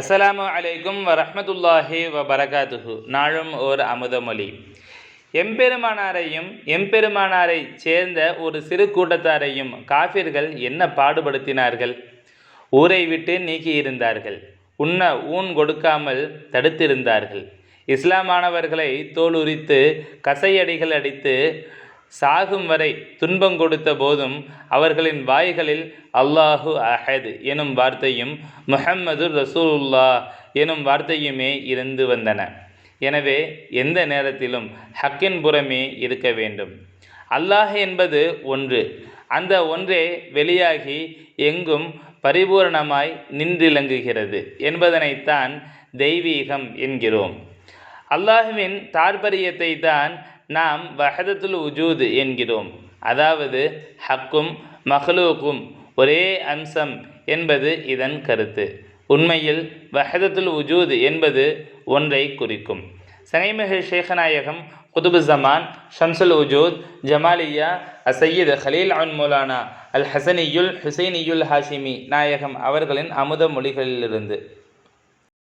அஸ்ஸலாமு அலைக்கும் வரமத்துல்லாஹி வபரகாத்துஹு. நாளும் ஓர் அமுதமொழி எம்பெருமானாரையும் எம்பெருமானாரை சேர்ந்த ஒரு சிறு கூட்டத்தாரையும் காஃபிர்கள் என்ன பாடுபடுத்தினார்கள்? ஊரை விட்டு நீக்கியிருந்தார்கள். உண்ண ஊன் கொடுக்காமல் தடுத்திருந்தார்கள். இஸ்லாமானவர்களை தோலுரித்து கசையடிகள் அடித்து சாகும் வரை துன்பம் கொடுத்த போதும் அவர்களின் வாய்களில் அல்லாஹு அஹத் எனும் வார்த்தையும் முஹம்மது ரசூலுல்லா எனும் வார்த்தையுமே இருந்து வந்தன. எனவே எந்த நேரத்திலும் ஹக்கின் புறமே இருக்க வேண்டும். அல்லாஹ் என்பது ஒன்று. அந்த ஒன்றே வெளியாகி எங்கும் பரிபூரணமாய் நின்றிலங்குகிறது என்பதனைத்தான் தெய்வீகம் என்கிறோம். அல்லாஹுவின் தாற்பரியத்தை தான் நாம் வஹதத்துல் உஜூது என்கிறோம். அதாவது ஹக்கும் மஹ்லூக்கும் ஒரே அம்சம் என்பது இதன் கருத்து. உண்மையில் வஹதத்துல் உஜூத் என்பது ஒன்றை குறிக்கும். சனைமிகு ஷேகநாயகம் குதுபு ஜமான் ஷம்சுல் உஜூத் ஜமாலியா அசையீத் ஹலீல் அன் மௌலானா அல் ஹசனியுல் ஹுசைனியுல் ஹாஷிமி நாயகம் அவர்களின் அமுத மொழிகளிலிருந்து.